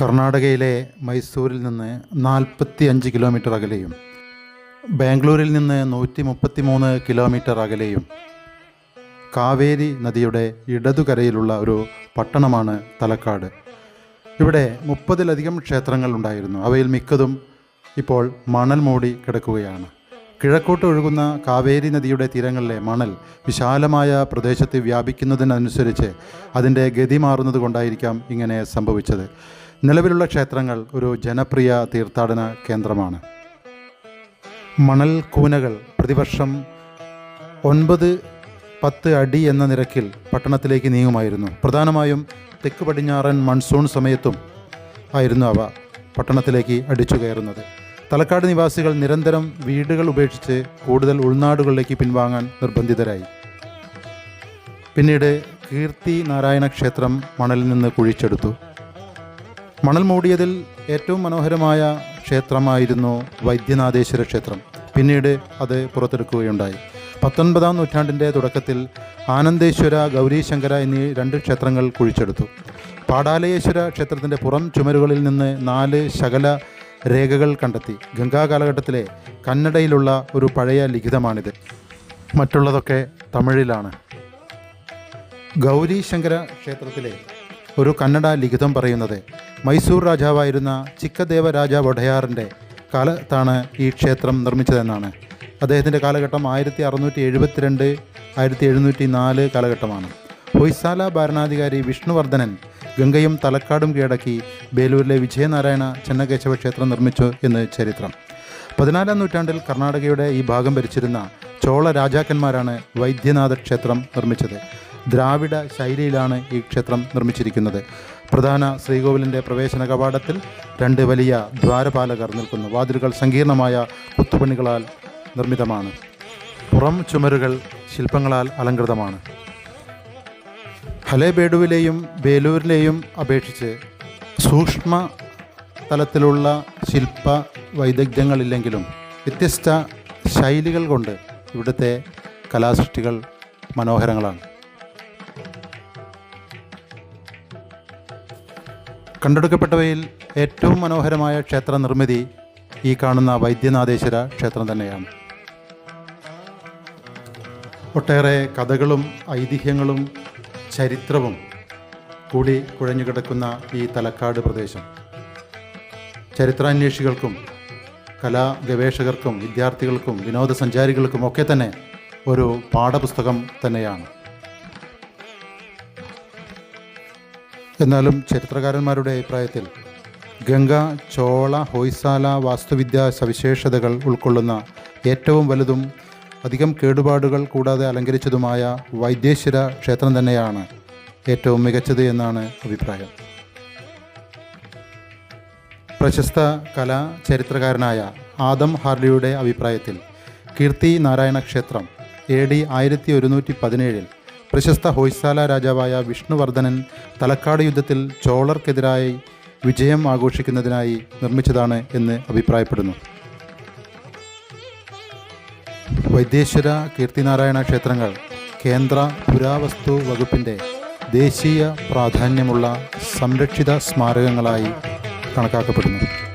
കർണാടകയിലെ മൈസൂരിൽ നിന്ന് നാൽപ്പത്തി അഞ്ച് കിലോമീറ്റർ അകലെയും ബാംഗ്ലൂരിൽ നിന്ന് നൂറ്റി മുപ്പത്തി മൂന്ന് കിലോമീറ്റർ അകലെയും കാവേരി നദിയുടെ ഇടതുകരയിലുള്ള ഒരു പട്ടണമാണ് തലക്കാട്. ഇവിടെ മുപ്പതിലധികം ക്ഷേത്രങ്ങൾ ഉണ്ടായിരുന്നു. അവയിൽ മിക്കതും ഇപ്പോൾ മണൽ മൂടി കിടക്കുകയാണ്. കിഴക്കോട്ട് ഒഴുകുന്ന കാവേരി നദിയുടെ തീരങ്ങളിലെ മണൽ വിശാലമായ പ്രദേശത്ത് വ്യാപിക്കുന്നതിനനുസരിച്ച് അതിന്റെ ഗതി മാറുന്നത് കൊണ്ടായിരിക്കാം ഇങ്ങനെ സംഭവിച്ചത്. നിലവിലുള്ള ക്ഷേത്രങ്ങൾ ഒരു ജനപ്രിയ തീർത്ഥാടന കേന്ദ്രമാണ്. മണൽ കൂനകൾ പ്രതിവർഷം ഒൻപത് പത്ത് അടി എന്ന നിരക്കിൽ പട്ടണത്തിലേക്ക് നീങ്ങുമായിരുന്നു. പ്രധാനമായും തെക്ക് പടിഞ്ഞാറൻ മൺസൂൺ സമയത്തും ആയിരുന്നു അവ പട്ടണത്തിലേക്ക് അടിച്ചു കയറുന്നത്. തലക്കാട് നിവാസികൾ നിരന്തരം വീടുകൾ ഉപേക്ഷിച്ച് കൂടുതൽ ഉൾനാടുകളിലേക്ക് പിൻവാങ്ങാൻ നിർബന്ധിതരായി. പിന്നീട് കീർത്തി നാരായണ ക്ഷേത്രം മണലിൽ നിന്ന് കുഴിച്ചെടുത്തു. മണൽ മൂടിയതിൽ ഏറ്റവും മനോഹരമായ ക്ഷേത്രമായിരുന്നു വൈദ്യനാഥേശ്വര ക്ഷേത്രം. പിന്നീട് അത് പുറത്തെടുക്കുകയുണ്ടായി. പത്തൊൻപതാം നൂറ്റാണ്ടിന്റെ തുടക്കത്തിൽ ആനന്ദേശ്വര ഗൗരീശങ്കര എന്നീ രണ്ട് ക്ഷേത്രങ്ങൾ കുഴിച്ചെടുത്തു. പാടാലയേശ്വര ക്ഷേത്രത്തിന്റെ പുറം ചുമരുകളിൽ നിന്ന് നാല് ശകല രേഖകൾ കണ്ടെത്തി. ഗംഗാ കാലഘട്ടത്തിലെ കന്നഡയിലുള്ള ഒരു പഴയ ലിഖിതമാണിത്. മറ്റുള്ളതൊക്കെ തമിഴിലാണ്. ഗൗരീശങ്കര ക്ഷേത്രത്തിലെ ഒരു കന്നഡ ലിഖിതം പറയുന്നത് മൈസൂർ രാജാവായിരുന്ന ചിക്കദേവ രാജ വൊഡയാറിന്റെ കാലത്താണ് ഈ ക്ഷേത്രം നിർമ്മിച്ചതെന്നാണ്. അദ്ദേഹത്തിന്റെ കാലഘട്ടം ആയിരത്തി അറുന്നൂറ്റി എഴുപത്തിരണ്ട് ആയിരത്തി എഴുന്നൂറ്റി നാല് കാലഘട്ടമാണ്. ഹൊയ്സാല ഭരണാധികാരി വിഷ്ണുവർദ്ധനൻ ഗംഗയും തലക്കാടും കീഴടക്കി ബേലൂരിലെ വിജയനാരായണ ചെന്നകേശവ ക്ഷേത്രം നിർമ്മിച്ചു എന്ന് ചരിത്രം. പതിനാലാം നൂറ്റാണ്ടിൽ കർണാടകയുടെ ഈ ഭാഗം ഭരിച്ചിരുന്ന ചോള രാജാക്കന്മാരാണ് വൈദ്യനാഥ ക്ഷേത്രം നിർമ്മിച്ചത്. ദ്രാവിഡ ശൈലിയിലാണ് ഈ ക്ഷേത്രം നിർമ്മിച്ചിരിക്കുന്നത്. പ്രധാന ശ്രീകോവിലിന്റെ പ്രവേശന കവാടത്തിൽ രണ്ട് വലിയ ദ്വാരപാലകർ നിൽക്കുന്നു. വാതിലുകൾ സങ്കീർണമായ കുത്തുപണികളാൽ നിർമ്മിതമാണ്. പുറം ചുമരുകൾ ശില്പങ്ങളാൽ അലങ്കൃതമാണ്. ഹലേബേഡുവിലെയും ബേലൂരിലെയും അപേക്ഷിച്ച് സൂക്ഷ്മ തലത്തിലുള്ള ശില്പ വൈദഗ്ധ്യങ്ങളില്ലെങ്കിലും വ്യത്യസ്ത ശൈലികൾ കൊണ്ട് ഇവിടുത്തെ കലാസൃഷ്ടികൾ മനോഹരങ്ങളാണ്. കണ്ടെടുക്കപ്പെട്ടവയിൽ ഏറ്റവും മനോഹരമായ ക്ഷേത്ര നിർമ്മിതി ഈ കാണുന്ന വൈദ്യനാഥേശ്വര ക്ഷേത്രം തന്നെയാണ്. ഒട്ടേറെ കഥകളും ഐതിഹ്യങ്ങളും ചരിത്രവും കൂടി കുഴഞ്ഞുകിടക്കുന്ന ഈ തലക്കാട് പ്രദേശം. ചരിത്രാന്വേഷികൾക്കും കലാ ഗവേഷകർക്കും വിദ്യാർത്ഥികൾക്കും വിനോദസഞ്ചാരികൾക്കും ഒക്കെ തന്നെ ഒരു പാഠപുസ്തകം തന്നെയാണ്. എന്നാലും ചരിത്രകാരന്മാരുടെ അഭിപ്രായത്തിൽ ഗംഗ ചോള ഹൊയ്സാല വാസ്തുവിദ്യാ സവിശേഷതകൾ ഉൾക്കൊള്ളുന്ന ഏറ്റവും വലുതും അധികം കേടുപാടുകൾ കൂടാതെ അലങ്കരിച്ചതുമായ വൈദ്യേശ്വര ക്ഷേത്രം തന്നെയാണ് ഏറ്റവും മികച്ചത് എന്നാണ് അഭിപ്രായം. പ്രശസ്ത കലാ ചരിത്രകാരനായ ആദം ഹാർലിയുടെ അഭിപ്രായത്തിൽ കീർത്തി നാരായണ ക്ഷേത്രം എ ഡി ആയിരത്തി ഒരുന്നൂറ്റി പതിനേഴിൽ പ്രശസ്ത ഹൊയ്സാല രാജാവായ വിഷ്ണുവർദ്ധനൻ തലക്കാട് യുദ്ധത്തിൽ ചോളർക്കെതിരായി വിജയം ആഘോഷിക്കുന്നതിനായി നിർമ്മിച്ചതാണ് എന്ന് അഭിപ്രായപ്പെടുന്നു. വൈദ്യേശ്വര കീർത്തിനാരായണ ക്ഷേത്രങ്ങൾ കേന്ദ്ര പുരാവസ്തു വകുപ്പിന്റെ ദേശീയ പ്രാധാന്യമുള്ള സംരക്ഷിത സ്മാരകങ്ങളായി കണക്കാക്കപ്പെടുന്നു.